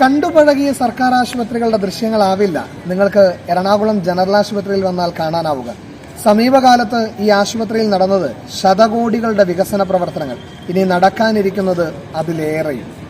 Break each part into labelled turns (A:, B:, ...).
A: കണ്ടുപഴകിയ സർക്കാർ ആശുപത്രികളുടെ ദൃശ്യങ്ങളാവില്ല. നിങ്ങൾക്ക് എറണാകുളം ജനറൽ ആശുപത്രിയിൽ വന്നാൽ കാണാനാവുക. സമീപകാലത്ത് ഈ ആശുപത്രിയിൽ നടന്നത് ശതകോടികളുടെ വികസന പ്രവർത്തനങ്ങൾ. ഇനി നടക്കാനിരിക്കുന്നത് അതിലേറെയും.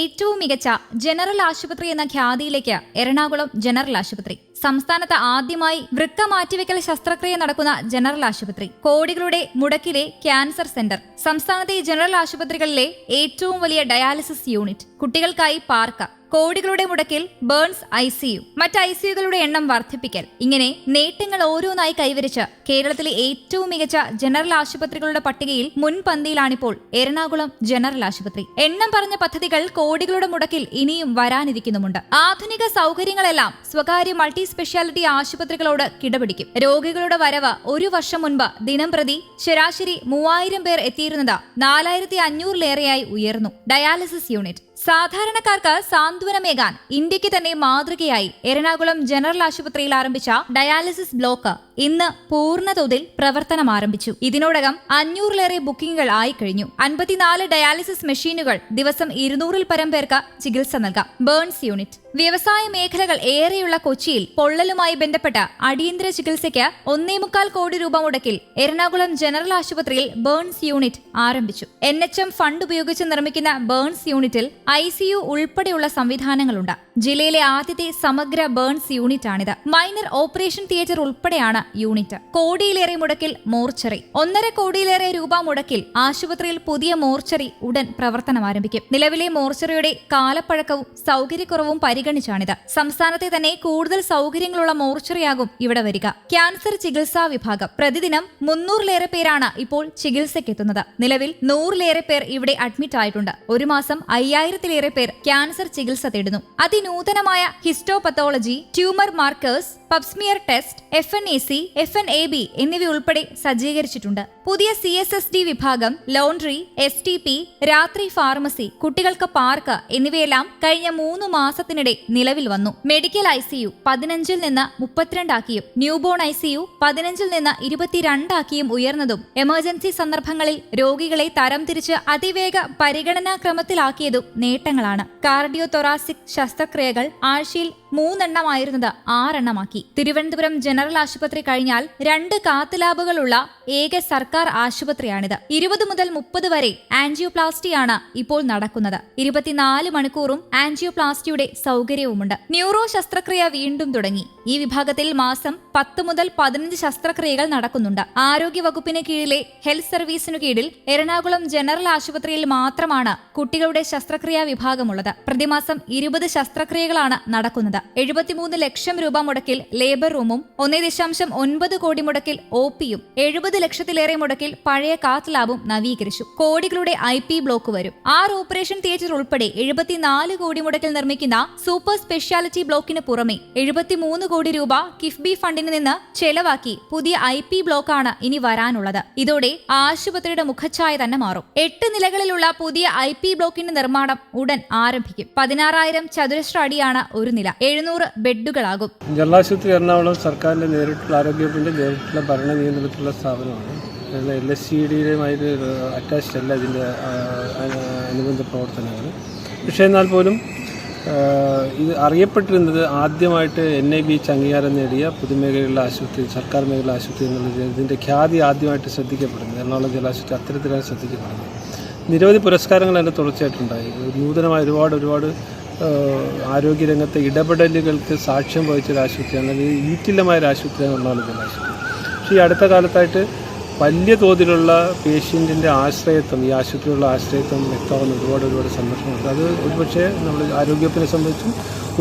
B: ഏറ്റവും മികച്ച ജനറൽ ആശുപത്രി എന്ന ഖ്യാതിയിലേക്ക് എറണാകുളം ജനറൽ ആശുപത്രി. സംസ്ഥാനത്ത് ആദ്യമായി വൃക്ക മാറ്റിവെക്കൽ ശസ്ത്രക്രിയ നടക്കുന്ന ജനറൽ ആശുപത്രി. കോടികളുടെ മുടക്കിലെ ക്യാൻസർ സെന്റർ. സംസ്ഥാനത്തെ ജനറൽ ആശുപത്രികളിലെ ഏറ്റവും വലിയ ഡയാലിസിസ് യൂണിറ്റ്. കുട്ടികൾക്കായി പാർക്ക. കോടികളുടെ മുടക്കിൽ ബേൺസ് ഐ സിയു മറ്റ് ഐ സിയുകളുടെ എണ്ണം വർദ്ധിപ്പിക്കൽ. ഇങ്ങനെ നേട്ടങ്ങൾ ഓരോന്നായി കൈവരിച്ച് കേരളത്തിലെ ഏറ്റവും മികച്ച ജനറൽ ആശുപത്രികളുടെ പട്ടികയിൽ മുൻപന്തിയിലാണിപ്പോൾ എറണാകുളം ജനറൽ ആശുപത്രി. എണ്ണം പറഞ്ഞ പദ്ധതികൾ കോടികളുടെ മുടക്കിൽ ഇനിയും വരാനിരിക്കുന്നുമുണ്ട്. ആധുനിക സൗകര്യങ്ങളെല്ലാം സ്വകാര്യ മൾട്ടി സ്പെഷ്യാലിറ്റി ആശുപത്രികളോട് കിടപിടിക്കും. രോഗികളുടെ വരവ് ഒരു വർഷം മുൻപ് ദിനം പ്രതി ശരാശരി മൂവായിരം പേർ എത്തിയിരുന്നത് നാലായിരത്തി അഞ്ഞൂറിലേറെയായി ഉയർന്നു. Dialysis unit. സാധാരണക്കാർക്ക് സാന്ത്വനമേകാൻ ഇന്ത്യയ്ക്ക് തന്നെ മാതൃകയായി എറണാകുളം ജനറൽ ആശുപത്രിയിൽ ആരംഭിച്ച ഡയാലിസിസ് ബ്ലോക്ക് ഇന്ന് പൂർണതോതിൽ പ്രവർത്തനം ആരംഭിച്ചു. ഇതിനോടകം അഞ്ഞൂറിലേറെ ബുക്കിംഗുകൾ ആയി കഴിഞ്ഞു അൻപത്തിനാല് ഡയാലിസിസ് മെഷീനുകൾ ദിവസം ഇരുന്നൂറിൽ പരം പേർക്ക് ചികിത്സ നൽകാം. Burns unit. വ്യവസായ മേഖലകൾ ഏറെയുള്ള കൊച്ചിയിൽ പൊള്ളലുമായി ബന്ധപ്പെട്ട അടിയന്തര ചികിത്സയ്ക്ക് ഒന്നേ മുക്കാൽ കോടി രൂപ മുടക്കിൽ എറണാകുളം ജനറൽ ആശുപത്രിയിൽ ബേൺസ് യൂണിറ്റ് ആരംഭിച്ചു. എൻ ഫണ്ട് ഉപയോഗിച്ച് നിർമ്മിക്കുന്ന ബേൺസ് യൂണിറ്റിൽ ഐ സി യു ഉൾപ്പെടെയുള്ള സംവിധാനങ്ങളുണ്ട്. ജില്ലയിലെ ആദ്യത്തെ സമഗ്ര ബേൺസ് യൂണിറ്റാണിത്. മൈനർ ഓപ്പറേഷൻ തിയേറ്റർ ഉൾപ്പെടെയാണ് യൂണിറ്റ്. കോടിയിലേറെ മുടക്കിൽ മോർച്ചറി. ഒന്നര കോടിയിലേറെ രൂപ മുടക്കിൽ ആശുപത്രിയിൽ പുതിയ മോർച്ചറി ഉടൻ പ്രവർത്തനം ആരംഭിക്കും. നിലവിലെ മോർച്ചറിയുടെ കാലപ്പഴക്കവും സൗകര്യക്കുറവും പരിഗണിച്ചാണിത്. സംസ്ഥാനത്തെ തന്നെ കൂടുതൽ സൗകര്യങ്ങളുള്ള മോർച്ചറിയാകും ഇവിടെ വരിക. ക്യാൻസർ ചികിത്സാ വിഭാഗം. പ്രതിദിനം മുന്നൂറിലേറെ പേരാണ് ഇപ്പോൾ ചികിത്സയ്ക്കെത്തുന്നത്. നിലവിൽ നൂറിലേറെ പേർ ഇവിടെ അഡ്മിറ്റ് ആയിട്ടുണ്ട് ഒരു മാസം അയ്യായിരത്തിലേറെ പേർ ക്യാൻസർ ചികിത്സ തേടുന്നു. അതിനൂതനമായ histopathology tumour markers pap smear test F N A C F N A B എന്നിവയുൾപ്പെടെ സജ്ജീകരിച്ചിട്ടുണ്ട്. പുതിയ സി എസ് എസ് ഡി വിഭാഗം ലോണ്ടറി എസ് ടി പി രാത്രി ഫാർമസി കുട്ടികൾക്ക് പാർക്ക് എന്നിവയെല്ലാം കഴിഞ്ഞ മൂന്ന് മാസത്തിനിടെ നിലവിൽ വന്നു. മെഡിക്കൽ ഐ സിയു പതിനഞ്ചിൽ നിന്ന് മുപ്പത്തിരണ്ടാക്കിയും ന്യൂബോൺ ഐ സിയു പതിനഞ്ചിൽ നിന്ന് ഇരുപത്തിരണ്ടാക്കിയും ഉയർന്നതും എമർജൻസി സന്ദർഭങ്ങളിൽ രോഗികളെ തരംതിരിച്ച് അതിവേഗ പരിഗണനാക്രമത്തിലാക്കിയതും നേട്ടങ്ങളാണ്. കാർഡിയോ തൊറാസിക് ശസ്ത്രക്രിയകൾ ആഴ്ചയിൽ മൂന്നെണ്ണമായിരുന്നത് ആറെണ്ണമാക്കി. തിരുവനന്തപുരം ജനറൽ ആശുപത്രി കഴിഞ്ഞാൽ രണ്ട് കാത്ത് ലാബുകളുള്ള ഏക സർക്കാർ ആശുപത്രിയാണിത്. ഇരുപത് മുതൽ മുപ്പത് വരെ ആൻജിയോപ്ലാസ്റ്റിയാണ് ഇപ്പോൾ നടക്കുന്നത്. ഇരുപത്തിനാല് മണിക്കൂറും ആൻജിയോപ്ലാസ്റ്റിയുടെ സൗകര്യവുമുണ്ട്. ന്യൂറോ ശസ്ത്രക്രിയ വീണ്ടും തുടങ്ങി. ഈ വിഭാഗത്തിൽ മാസം പത്ത് മുതൽ പതിനഞ്ച് ശസ്ത്രക്രിയകൾ നടക്കുന്നുണ്ട്. ആരോഗ്യ വകുപ്പിന് കീഴിലെ ഹെൽത്ത് സർവീസിനു കീഴിൽ എറണാകുളം ജനറൽ ആശുപത്രിയിൽ മാത്രമാണ് കുട്ടികളുടെ ശസ്ത്രക്രിയാ വിഭാഗമുള്ളത്. പ്രതിമാസം ഇരുപത് ശസ്ത്രക്രിയകളാണ് നടക്കുന്നത്. എഴുപത്തിമൂന്ന് ലക്ഷം രൂപ മുടക്കിൽ ലേബർ റൂമും ഒന്നേ ദശാംശം ഒൻപത് കോടി മുടക്കിൽ ഒ പിയും എഴുപത് ലക്ഷത്തിലേറെ മുടക്കിൽ പഴയ കാത്ത് ലാബും നവീകരിച്ചു. കോടികളുടെ ഐ പി ബ്ലോക്ക് വരും. ആറ് ഓപ്പറേഷൻ തിയേറ്റർ ഉൾപ്പെടെ എഴുപത്തിനാല് കോടി മുടക്കിൽ നിർമ്മിക്കുന്ന സൂപ്പർ സ്പെഷ്യാലിറ്റി ബ്ലോക്കിന് പുറമെ എഴുപത്തിമൂന്ന് കോടി രൂപ കിഫ്ബി ഫണ്ടിൽ നിന്ന് ചെലവാക്കി പുതിയ ഐ പി ബ്ലോക്കാണ് ഇനി വരാനുള്ളത്. ഇതോടെ ആശുപത്രിയുടെ മുഖച്ഛായ തന്നെ മാറും. എട്ട് നിലകളിലുള്ള പുതിയ ഐ പി ബ്ലോക്കിന്റെ നിർമ്മാണം ഉടൻ ആരംഭിക്കും. പതിനാറായിരം ചതുരശ്ര അടിയാണ് ഒരു നില. എഴുന്നൂറ് ബെഡുകളാകും.
C: ആശുപത്രി എറണാകുളം സർക്കാരിന്റെ നേരിട്ടുള്ള ആരോഗ്യവകുപ്പിന്റെ നേരിട്ടുള്ള ഭരണ നിയന്ത്രണത്തിലുള്ള സ്ഥാപനമാണ്. എൽ എസ് സി ഡിയുമായിട്ട് അറ്റാച്ച്ഡ് അല്ല ഇതിന്റെ അനുബന്ധ പ്രവർത്തനങ്ങൾ. പക്ഷേ എന്നാൽ പോലും ഇത് അറിയപ്പെട്ടിരുന്നത് ആദ്യമായിട്ട് എൻ ഐ ബി എച്ച് അംഗീകാരം നേടിയ പൊതുമേഖലയിലുള്ള ആശുപത്രി സർക്കാർ മേഖല ആശുപത്രി എന്നുള്ളത് ഇതിന്റെ ഖ്യാതി ആദ്യമായിട്ട് ശ്രദ്ധിക്കപ്പെടുന്നത് എറണാകുളം ജലാശുപത്രി അത്തരത്തിലാണ് ശ്രദ്ധിക്കപ്പെടുന്നത്. നിരവധി പുരസ്കാരങ്ങൾ അതിന്റെ തുടർച്ചയായിട്ടുണ്ടായി. നൂതനമായ ഒരുപാട് ഒരുപാട് ആരോഗ്യരംഗത്തെ ഇടപെടലുകൾക്ക് സാക്ഷ്യം വഹിച്ചൊരു ആശുപത്രിയാണ്. അല്ലെങ്കിൽ ഈറ്റില്ലമായ ഒരു ആശുപത്രിയാണ് എറണാകുളം ജില്ലാ ആശുപത്രി. പക്ഷേ ഈ അടുത്ത കാലത്തായിട്ട് വലിയ തോതിലുള്ള പേഷ്യന്റിന്റെ ആശ്രയത്വം ഈ ആശുപത്രിയുള്ള ആശ്രയത്വം വ്യക്തമാകുന്ന ഒരുപാട് ഒരുപാട് സന്ദർശനമുണ്ട് അത് ഒരുപക്ഷെ നമ്മൾ ആരോഗ്യത്തിനെ സംബന്ധിച്ചും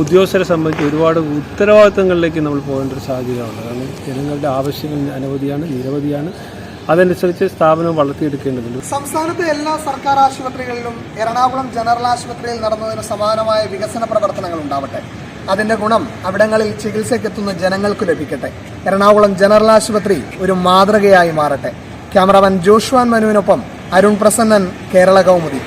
C: ഉദ്യോഗസ്ഥരെ സംബന്ധിച്ച് ഒരുപാട് ഉത്തരവാദിത്തങ്ങളിലേക്ക് നമ്മൾ പോകേണ്ട ഒരു സാഹചര്യമാണ്. കാരണം ജനങ്ങളുടെ ആവശ്യങ്ങൾ അനവധിയാണ് നിരവധിയാണ്. അതനുസരിച്ച് സ്ഥാപനം വളർത്തിയെടുക്കേണ്ടതുണ്ട്.
A: സംസ്ഥാനത്തെ എല്ലാ സർക്കാർ ആശുപത്രികളിലും എറണാകുളം ജനറൽ ആശുപത്രിയിൽ നടന്നതിന് സമാനമായ വികസന പ്രവർത്തനങ്ങൾ ഉണ്ടാവട്ടെ. അതിന്റെ ഗുണം അവിടങ്ങളിൽ ചികിത്സയ്ക്കെത്തുന്ന ജനങ്ങൾക്ക് ലഭിക്കട്ടെ. എറണാകുളം ജനറൽ ആശുപത്രി ഒരു മാതൃകയായി മാറട്ടെ. ക്യാമറാമാൻ ജോഷ്വാൻ മനുവിനൊപ്പം അരുൺ പ്രസന്നൻ കേരള കൗമുദി.